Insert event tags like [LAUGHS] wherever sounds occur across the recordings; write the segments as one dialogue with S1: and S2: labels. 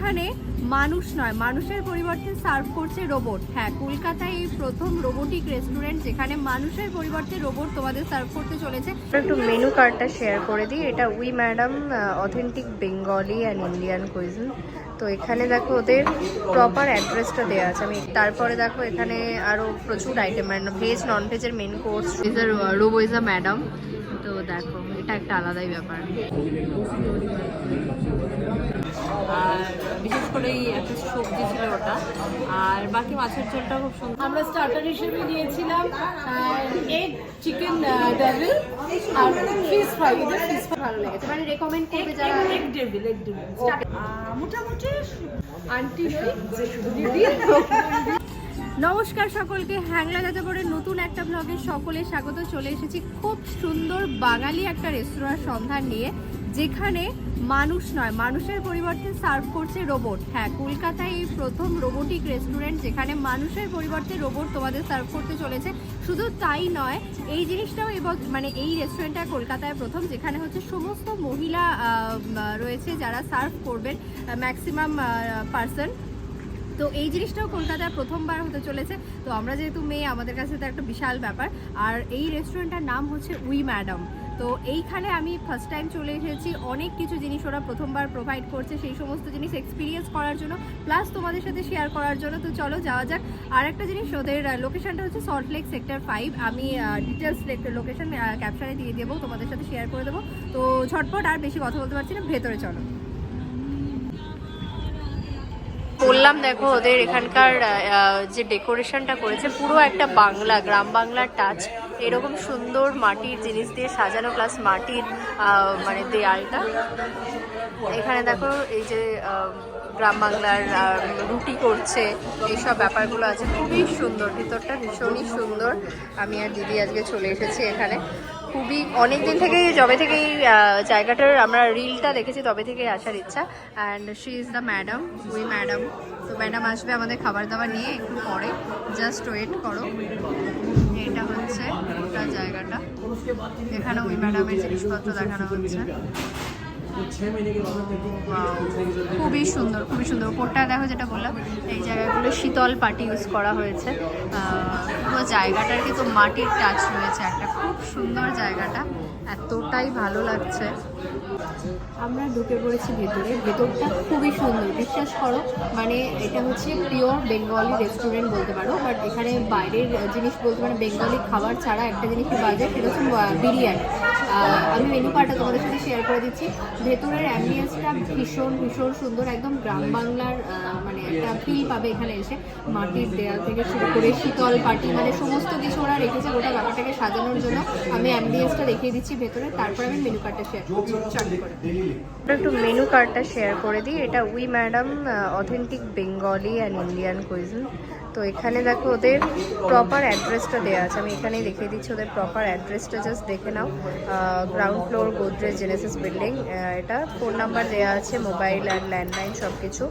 S1: যেখানে মানুষ নয় মানুষের পরিবর্তে সার্ভ করছে রোবট। হ্যাঁ কলকাতায় এই প্রথম রোবোটিক রেস্টুরেন্ট যেখানে মানুষের পরিবর্তে রোবট তোমাদের সার্ভ করতে চলেছে।
S2: একটু মেনু কার্ডটা শেয়ার করে দিই। এটা we madam authentic Bengali and Indian cuisine তো এখানে দেখো ওদের প্রপার অ্যাড্রেসটা দেওয়া আছে। আমি তারপরে দেখো এখানে আরও প্রচুর item veg non ভেজের main course is a robo is a madam তো দেখো এটা একটা আলাদাই ব্যাপার।
S3: আর বিশেষ করে এই একটা সবজি ছিল ওটা। আর বাকি মাছের ঝোলটা খুব সুন্দর।
S1: আমরা স্টার্টার হিসেবে নিয়েছিলাম এগ চিকেন ডেভিল আর ফিশ ফ্রাই এদের ফিশ ফ্রাই ভালো লেগেছে। মানে রেকমেন্ড করবে যারা
S3: ডেবিল এক ডেবিল মোটামুটি
S1: আন্টি [LAUGHS] দিদি [LAUGHS] নমস্কার সকলকে হ্যাংলা যাযাবরের নতুন একটা ব্লগে সকলে স্বাগত। চলে এসেছি খুব সুন্দর বাঙালি একটা রেস্তোরাঁর সন্ধান নিয়ে। যেখানে মানুষ নয়, মানুষের পরিবর্তে সার্ভ করছে রোবট। হ্যাঁ কলকাতায় এই প্রথম রোবোটিক রেস্টুরেন্ট যেখানে মানুষের পরিবর্তে রোবট তোমাদের সার্ভ করতে চলেছে। শুধু তাই নয়, এই জিনিসটাও এবং মানে এই রেস্টুরেন্টটা কলকাতায় প্রথম, যেখানে হচ্ছে সমস্ত মহিলা রয়েছে যারা সার্ভ করবেন ম্যাক্সিমাম পার্সন তো এই জিনিসটাও কলকাতায় প্রথমবার হতে চলেছে। তো আমরা যেহেতু মেয়ে, আমাদের কাছে তো একটা বিশাল ব্যাপার। আর এই রেস্টুরেন্টটার নাম হচ্ছে উই ম্যাডাম। তো এইখানে আমি ফার্স্ট টাইম চলে এসেছি। অনেক কিছু জিনিস ওরা প্রথমবার প্রোভাইড করছে সেই সমস্ত জিনিস এক্সপিরিয়েন্স করার জন্য। প্লাস তোমাদের সাথে শেয়ার করার জন্য। তো চলো যাওয়া যাক। আর একটা জিনিস, ওদের লোকেশনটা হচ্ছে সল্টলেক সেক্টর ফাইভ আমি ডিটেলস লোকেশন ক্যাপশানে দিয়ে দেবো। তোমাদের সাথে শেয়ার করে দেবো। তো ঝটপট আর বেশি কথা বলতে পারছি না। ভেতরে চলো।
S2: বললাম, দেখো, ওদের এখানকার যে ডেকোরেশনটা করেছে, পুরো একটা বাংলা, গ্রাম বাংলার টাচ এরকম সুন্দর মাটির জিনিস দিয়ে সাজানো প্লাস মাটির মানে দেয়ালটা। এখানে দেখো, এই যে গ্রাম বাংলার রুটি করছে, এইসব ব্যাপারগুলো আছে। খুবই সুন্দর, ভিতরটা ভীষণই সুন্দর। আমি আর দিদি আজকে চলে এসেছি এখানে। খুবই অনেক দিন থেকেই যবে থেকেই আহ, জায়গাটার আমরা রিলটা দেখেছি তবে থেকেই আসার ইচ্ছা। And she is the madam we madam তো ম্যাডাম আসবে আমাদের খাবার দাবার নিয়ে একটু পরে। জাস্ট ওয়েট করো। এটা হচ্ছে জায়গাটা। এখানে উই ম্যাডামের জিনিসপত্র দেখানো হচ্ছে। খুবই সুন্দর খুবই সুন্দর। ওপরটা দেখো যেটা বললাম এই জায়গাগুলো শীতল পাটি ইউজ করা হয়েছে। পুরো জায়গাটার কিন্তু মাটির টাচ রয়েছে একটা। খুব সুন্দর জায়গাটা। এতটাই ভালো লাগছে।
S1: আমরা ঢুকে পড়েছি ভেতরে। ভেতরটা খুবই সুন্দর। বিশ্বাস করো মানে এটা হচ্ছে পিওর বেঙ্গলি রেস্টুরেন্ট বলতে পারো বাট এখানে বাইরের জিনিস বলতে মানে বেঙ্গলি খাবার ছাড়া একটা জিনিসই বাজে সেটা হচ্ছে বিরিয়ানি। আমি মেনু কার্ডটা তোমাদের সাথে শেয়ার করে দিচ্ছি। ভেতরের অ্যাম্বিয়েন্সটা ভীষণ ভীষণ সুন্দর। একদম গ্রাম বাংলার মানে একটা ফিল পাবে এখানে এসে। মাটির দেয়াল থেকে শুরু করে শীতল পাটি মানে সমস্ত কিছু ওরা রেখেছে গোটা ব্যাপারটাকে সাজানোর জন্য। আমি অ্যাম্বিয়েন্সটা দেখিয়ে দিচ্ছি ভেতরে, তারপর আমি মেনু কার্ডটা শেয়ার করছি।
S2: একটু মেনু কার্ডটা শেয়ার করে দিই। এটা we madam authentic Bengali and Indian cuisine তো এখানে দেখো ওদের প্রপার অ্যাড্রেসটা দেওয়া আছে। আমি এখানেই দেখিয়ে দিচ্ছি ওদের প্রপার অ্যাড্রেসটা জাস্ট দেখে নাও। Ground floor Godrej genesis building এটা ফোন নাম্বার দেওয়া আছে মোবাইল অ্যান্ড ল্যান্ডলাইন সব কিছু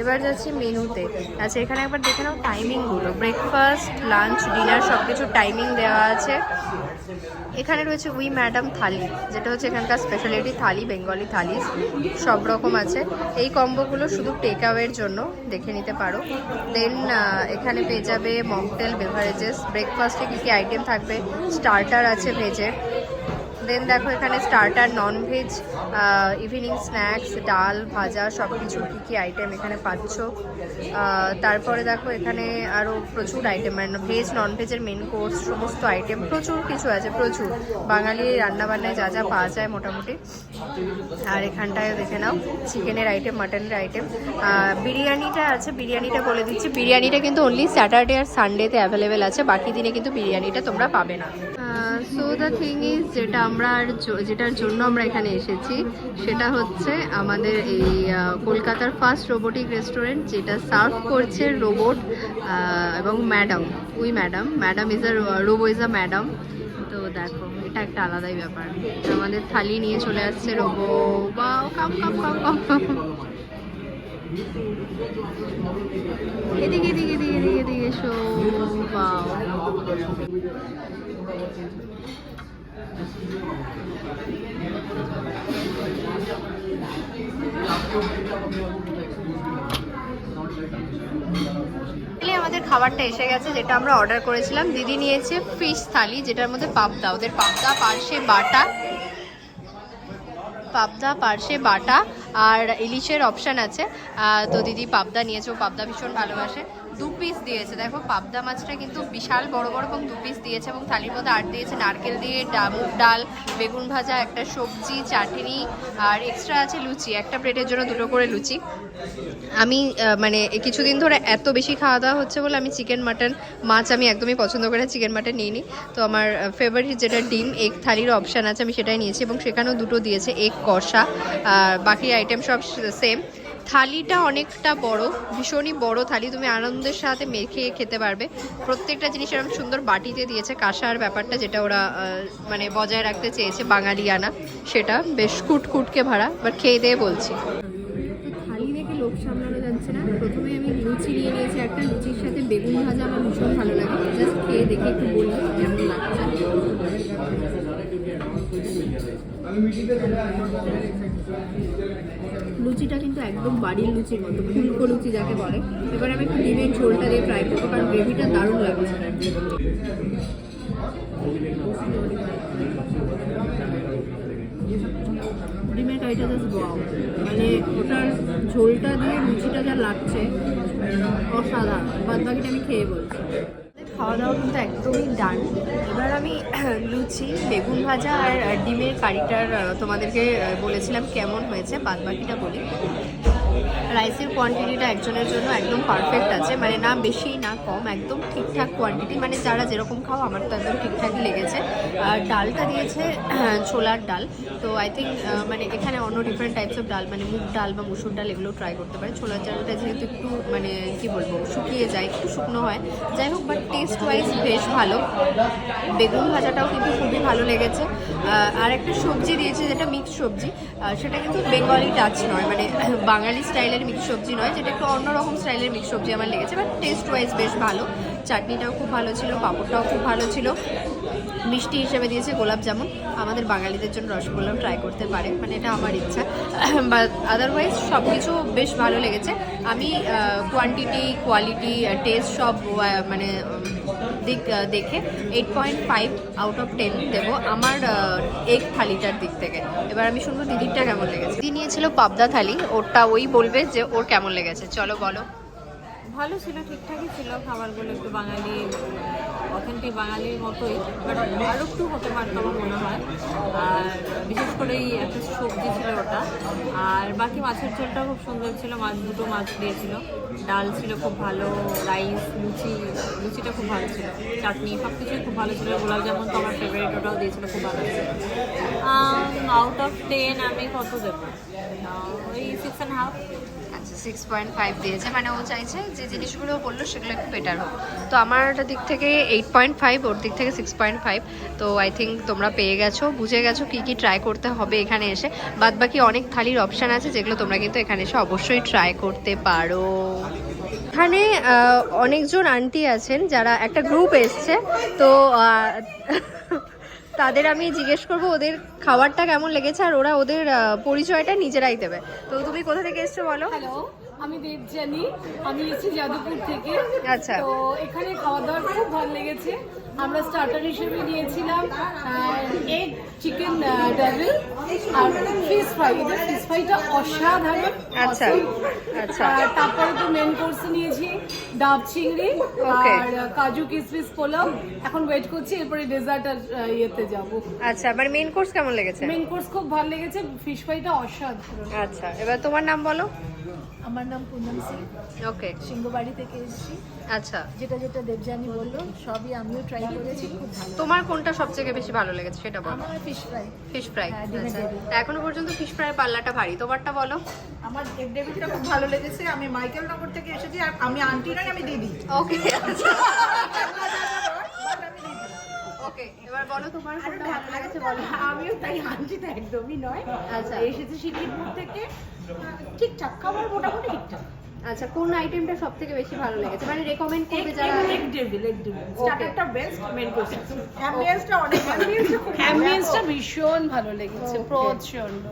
S2: এবার যাচ্ছি মেনুতে। আচ্ছা এখানে একবার দেখে নাও টাইমিংগুলো ব্রেকফাস্ট লাঞ্চ ডিনার সব কিছু টাইমিং দেওয়া আছে। এখানে রয়েছে উই ম্যাডাম থালি, যেটা হচ্ছে এখানকার স্পেশালিটি থালি বেঙ্গলি থালি, সব রকম আছে। এই কম্বোগুলো শুধু টেক আওয়ের জন্য দেখে নিতে পারো। দেন এখানে পেয়ে যাবে মকটেল বেভারেজেস ব্রেকফাস্টে কী কী আইটেম থাকবে? স্টার্টার আছে ভেজের দেন দেখো এখানে starter non veg evening snacks ডাল, ভাজা সব কিছু কী কী আইটেম এখানে পাচ্ছ। তারপরে দেখো এখানে আরও প্রচুর আইটেম মানে ভেজ নন ভেজের মেন কোর্স সমস্ত আইটেম প্রচুর কিছু আছে, প্রচুর। বাঙালি রান্নাবান্নায় যা যা পাওয়া যায় মোটামুটি। আর এখানটায় দেখে নাও চিকেনের আইটেম মাটনের আইটেম বিরিয়ানিটা আছে, বিরিয়ানিটা বলে দিচ্ছি। বিরিয়ানিটা কিন্তু অনলি স্যাটারডে আর সানডেতে অ্যাভেলেবেল আছে, বাকি দিনে কিন্তু বিরিয়ানিটা তোমরা পাবে না। সো দ্য থিং ইজ যেটা আমরা আর যেটার জন্য আমরা এখানে এসেছি, সেটা হচ্ছে আমাদের এই কলকাতার ফার্স্ট রোবোটিক রেস্টুরেন্ট যেটা সার্ভ করছে রোবট এবং madam we madam madam is a robo is a madam তো দেখো, এটা একটা আলাদাই ব্যাপার। আমাদের থালি নিয়ে চলে আসছে রোবো বা কাম কাম কাম কাম কাম এদিকে এদিকে এদিকে এদিকে এদিকে এসো। বাও আমাদের খাবারটা এসে গেছে, যেটা আমরা অর্ডার করেছিলাম। দিদি নিয়েছে ফিশ থালি, যেটার মধ্যে পাবদা, ওদের পাবদা, পার্শে বাটা। পাবদা, পার্শে বাটা আর ইলিশের অপশান আছে। তো দিদি পাবদা নিয়েছে, ও পাবদা ভীষণ ভালোবাসে। দু পিস দিয়েছে। দেখো, পাবদা মাছটা কিন্তু বিশাল বড় বড় এবং দু পিস দিয়েছে এবং থালির মধ্যে আট দিয়েছে নারকেল দিয়ে মুগ ডাল, বেগুন ভাজা, একটা সবজি, চাটনি আর এক্সট্রা আছে লুচি। একটা প্লেটের জন্য দুটো করে লুচি। আমি মানে কিছুদিন ধরে এত বেশি খাওয়া দাওয়া হচ্ছে বলে আমি চিকেন, মাটন, মাছ আমি একদমই পছন্দ করি চিকেন, মাটন নিইনি। তো আমার ফেভারিট যেটা ডিম এগ থালির অপশান আছে, আমি সেটাই নিয়েছি এবং সেখানেও দুটো দিয়েছে এগ কষা বাকি আইটেম সব সেম থালিটা অনেকটা বড়, ভীষণই বড় থালি, তুমি আনন্দের সাথে মেখে খেতে পারবে। প্রত্যেকটা জিনিস এরকম সুন্দর বাটিতে দিয়েছে, কাঁসার ব্যাপারটা যেটা ওরা মানে বজায় রাখতে চেয়েছে, বাঙালিয়ানা, সেটা বেশ কুটকুটকে ভাড়া বাট খেয়ে দিয়ে বলছি
S1: থালি দেখে লোক সামলানো যাচ্ছে না প্রথমে আমি লুচি নিয়ে নিয়েছি একটা লুচির সাথে বেগুন ভাজা আমার ভীষণ ভালো লাগে। জাস্ট খেয়ে দেখে একটু বলি কেমন লাগছে। লুচিটা কিন্তু একদম বাড়ির লুচির মতো, ফুলকো লুচি যাকে বলে। এবার আমি একটু ডিমের ঝোলটা দিয়ে ট্রাই করব, কারণ গ্রেভিটা দারুণ লাগছে। ডিমের কারিটা জাস্ট মানে ওটার ঝোলটা দিয়ে লুচিটা যা লাগছে অসাধারণ বাদ বাকিটা আমি খেয়ে বলছি।
S2: খাওয়া দাওয়া কিন্তু একদমই ডান এবার আমি [CLEARS THROAT] লুচি, বেগুন ভাজা আর ডিমের কারিটার তোমাদেরকে বলেছিলাম কেমন হয়েছে বাদ বাকিটা বলি। রাইসের কোয়ান্টিটিটা একজনের জন্য একদম পারফেক্ট আছে। মানে না বেশি, না কম, একদম ঠিকঠাক কোয়ান্টিটি মানে যারা যেরকম খাও, আমার তো একদম ঠিকঠাকই লেগেছে। আর ডালটা দিয়েছে, [CLEARS THROAT] ছোলার ডাল। তো আই থিঙ্ক মানে এখানে অন্য ডিফারেন্ট টাইপস অফ ডাল মানে মুগ ডাল বা মুসুর ডাল এগুলো ট্রাই করতে পারে। ছোলার ডালটা যেহেতু একটু মানে কি বলব, শুকিয়ে যায়, একটু শুকনো হয়। যাই হোক বাট টেস্ট ওয়াইজ বেশ ভালো। বেগুন ভাজাটাও কিন্তু খুবই ভালো লেগেছে। আর একটা সবজি দিয়েছে যেটা মিক্স সবজি। সেটা কিন্তু বেঙ্গলি টাচ নয় মানে [CLEARS THROAT] বাঙালি স্টাইলের মিক্স সবজি নয়, যেটা একটু অন্যরকম স্টাইলের মিক্স সবজি আমার লেগেছে বাট টেস্ট ওয়াইজ বেশ ভালো। চাটনিটাও খুব ভালো ছিল, পাঁপড়টাও খুব ভালো ছিল। মিষ্টি হিসেবে দিয়েছে গোলাপ জামুন। আমাদের বাঙালিদের জন্য রসগোল্লাও ট্রাই করতে পারে মানে এটা আমার ইচ্ছা। বাট আদারওয়াইজ সব কিছু বেশ ভালো লেগেছে। আমি কোয়ান্টিটি কোয়ালিটি টেস্ট সব মানে দিক দেখে eight point five out of ten দেবো আমার এগ থালিটার দিক থেকে। এবার আমি শুনব দিদিরটা কেমন লেগেছে। দিদি নিয়েছিল পাবদা থালি, ওরটা ওই বলবে যে ওর কেমন লেগেছে। চলো বলো।
S3: ভালো ছিল, ঠিকঠাকই ছিল। খাবারগুলো একটু বাঙালি অথেন্টিক বাঙালির মতোই বাট আরও একটু হতে পারত আমার মনে হয়। আর বিশেষ করে এই একটা সবজি ছিল ওটা। আর বাকি মাছের ঝোলটা খুব সুন্দর ছিল মাছ দুটো মাছ দিয়েছিল। ডাল ছিল খুব ভালো রাইস লুচি লুচিটা খুব ভালো ছিল। চাটনি সব কিছুই খুব ভালো ছিল। গোলাপ জামুন তো আমার ফেভারিট ওটাও দিয়েছিল খুব ভালো ছিল। আউট অফ টেন আমি কত দেবো? আহ, ওই six and half
S2: six point five দিয়েছে। মানে ও চাইছে যে জিনিসগুলো বলল সেগুলো একটু বেটার হোক। তো আমার দিক থেকে এইট পয়েন্ট ফাইভ ওর দিক থেকে সিক্স পয়েন্ট ফাইভ তো আই থিঙ্ক তোমরা পেয়ে গেছো, বুঝে গেছো কী কী ট্রাই করতে হবে এখানে এসে। বাদ বাকি অনেক থালির অপশান আছে, যেগুলো তোমরা কিন্তু এখানে এসে অবশ্যই ট্রাই করতে পারো। এখানে অনেকজন আন্টি আছেন যারা একটা গ্রুপ এসছে। তো তাদের আমি জিজ্ঞেস করব ওদের খাবারটা কেমন লেগেছে আর ওরা ওদের পরিচয়টা নিজেরাই দেবে। তো তুমি কোথা থেকে এসছো বলো?
S4: হ্যালো আমি দেবজানি আমি এসেছি যাদবপুর থেকে।
S2: আচ্ছা।
S4: তো এখানে খাওয়া দাওয়া খুব ভালো লেগেছে। আমরা স্টার্টার হিসেবে নিয়েছিলাম এগ চিকেন ডেভিল আর ফিশ ফ্রাই এদের ফিশ ফ্রাইটা অসাধারণ
S2: আচ্ছা, আচ্ছা।
S4: তারপরে তো মেন কোর্সে নিয়েছি। ডাব চিংড়ি আর কাজু কিসমিস পোলাও। এখন ওয়েট করছি এরপরে ডেজার্ট আর ইয়েতে যাব।
S2: আচ্ছা মানে মেন কোর্স কেমন লেগেছে?
S4: মেন কোর্স খুব ভালো লেগেছে ফিশ ফ্রাইটা অসাধারণ।
S2: আচ্ছা এবার তোমার নাম বলো।
S4: আমার নাম পুনম সিং।
S2: ওকে
S4: সিংহবাড়ি থেকে এসেছি।
S2: আচ্ছা।
S4: যেটা যেটা দেবজানি বলল সবই আমিও ট্রাই করেছি খুব ভালো
S2: তোমার কোনটা সবথেকে বেশি ভালো লেগেছে সেটা বলো।
S4: আমার ফিশ ফ্রাই
S2: ফিশ ফ্রাই এখনও পর্যন্ত ফিশ ফ্রাই পাল্লাটা ভারী। তোমারটা বলো।
S5: আমার দেব ডেভিডটা খুব ভালো লেগেছে। আমি মাইকেল নগর থেকে এসেছি আর আমি আন্টি নয় আমি দিদি।
S2: ওকে আচ্ছা। [LAUGHS] ওকে এবার বলো। তোমার কোনটা ভালো লেগেছে বলো।
S5: আমিও তাই তো একদমই নয়।
S2: আচ্ছা।
S5: এসেছি শিলিগুড়ি থেকে। ঠিকঠাক খাবার মোটামুটি ঠিকঠাক।
S2: আচ্ছা কোন আইটেমটা সব থেকে বেশি ভালো লেগেছে? মানে রেকমেন্ড করবে যারা
S5: এগ ডেভিল এগ ডেভিল স্টার্টারটা বেস্ট মেন কোর্স অ্যাম্বিয়েন্সটা অনেক অ্যাম্বিয়েন্সটা
S4: ভীষণ ভালো লেগেছে প্রচণ্ড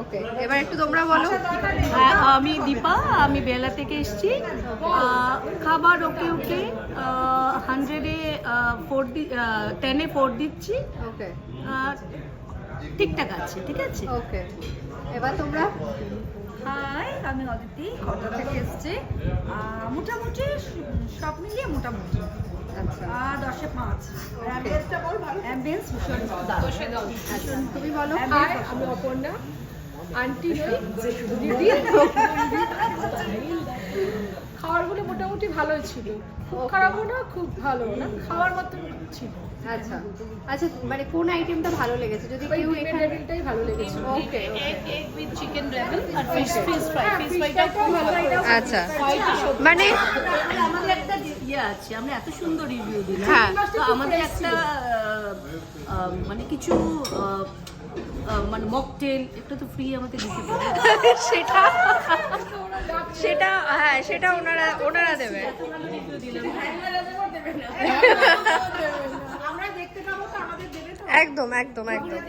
S2: ওকে এবার একটু তোমরা বলো।
S6: হ্যাঁ আমি দীপা আমি বেলা থেকে এসেছি। খাবার ওকে ওকে হান্ড্রেডে ফোর দি টেনে ফোর দিচ্ছি।
S2: ওকে
S6: আর ঠিকঠাক আছে ঠিক আছে?
S2: ওকে এবার তোমরা?
S7: হাই আমি অদিতি খড়দা থেকে এসেছি। মোটামুটি সব মিলিয়ে মোটামুটি।
S2: আচ্ছা।
S7: দশে পাঁচ। অ্যাম্বিয়েন্স ভীষণ
S2: আচ্ছা তুমি বলো।
S4: হাই আমি অপর্ণা। আন্টি দিদি। [LAUGHS] খাবারগুলো মোটামুটি ভালোই ছিল। খুব খারাপও না খুব ভালো না খাওয়ার মতো ছিল।
S2: আচ্ছা। আচ্ছা মানে কোন আইটেমটা ভালো লেগেছে? যদি কেউ
S4: এখানটাই ভালো লেগেছে।
S2: Okay
S6: egg with chicken Revel আর ফিশ ফিশ ফ্রাই ফিশ ফ্রাইটা
S4: fry-টাও ভালো লেগেছে।
S2: আচ্ছা। মানে
S6: আমাদের একটা ইয়ে আছে আমরা এত সুন্দর রিভিউ দিলাম।
S2: হ্যাঁ।
S6: তো আমাদের একটা মানে কিছু মানে মকটেল একটা তো ফ্রি আমাদের দিতে পারে। [LAUGHS]
S2: সেটা সেটা হ্যাঁ সেটা ওনারা ওনারা দেবে। [LAUGHS]
S5: আমরা দেখতে পাবো তো আমাদের দেবে তো।
S2: একদম একদম একদম।